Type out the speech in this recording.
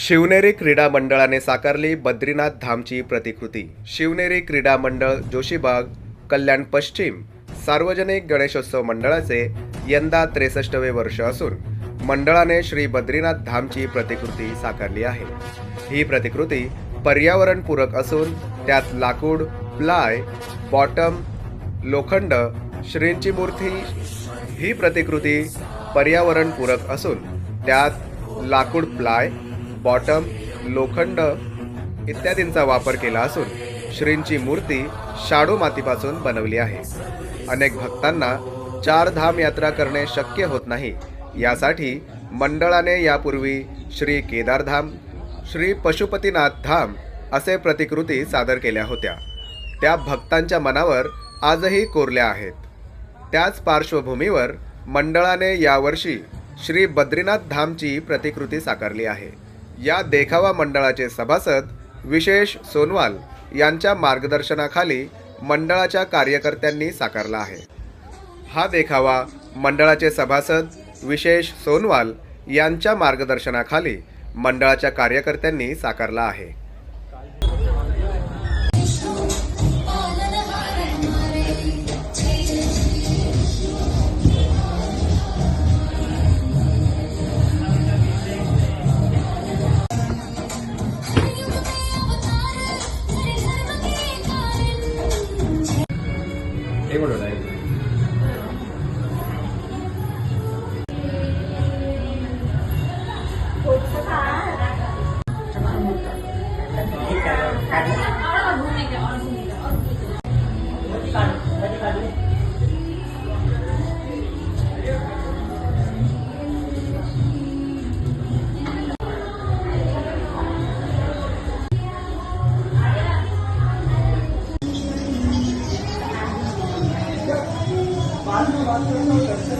शिवनेरी क्रीडा मंडळाने साकारली बद्रीनाथ धामची प्रतिकृती. शिवनेरी क्रीडा मंडळ जोशीबाग कल्याण पश्चिम सार्वजनिक गणेशोत्सव मंडळाचे यंदा त्रेसष्टवे वर्ष असून मंडळाने श्री बद्रीनाथ धामची प्रतिकृती साकारली आहे. ही प्रतिकृती पर्यावरणपूरक असून त्यात लाकूड प्लाय बॉटम लोखंड श्रींची मूर्ती ही प्रतिकृती पर्यावरणपूरक असून त्यात लाकूड प्लाय बॉटम लोखंड इत्यादींचा वापर केला असून श्रींची मूर्ती शाडू मातीपासून बनवली आहे. अनेक भक्तांना चार धाम यात्रा करणे शक्य होत नाही. यासाठी मंडळाने यापूर्वी श्री केदारधाम श्री पशुपतीनाथ धाम असे प्रतिकृती सादर केल्या होत्या. त्या भक्तांच्या मनावर आजही कोरल्या आहेत. त्याच पार्श्वभूमीवर मंडळाने यावर्षी श्री बद्रीनाथ धामची प्रतिकृती साकारली आहे. या देखावा मंडळाचे सभासद विशेष सोनवाल यांच्या मार्गदर्शनाखाली मंडळाच्या कार्यकर्त्यांनी साकारला आहे. हा देखावा मंडळाचे सभासद विशेष सोनवाल यांच्या मार्गदर्शनाखाली मंडळाच्या कार्यकर्त्यांनी साकारला आहे. table or dining room? Thank you. बाल में बात करना कैसे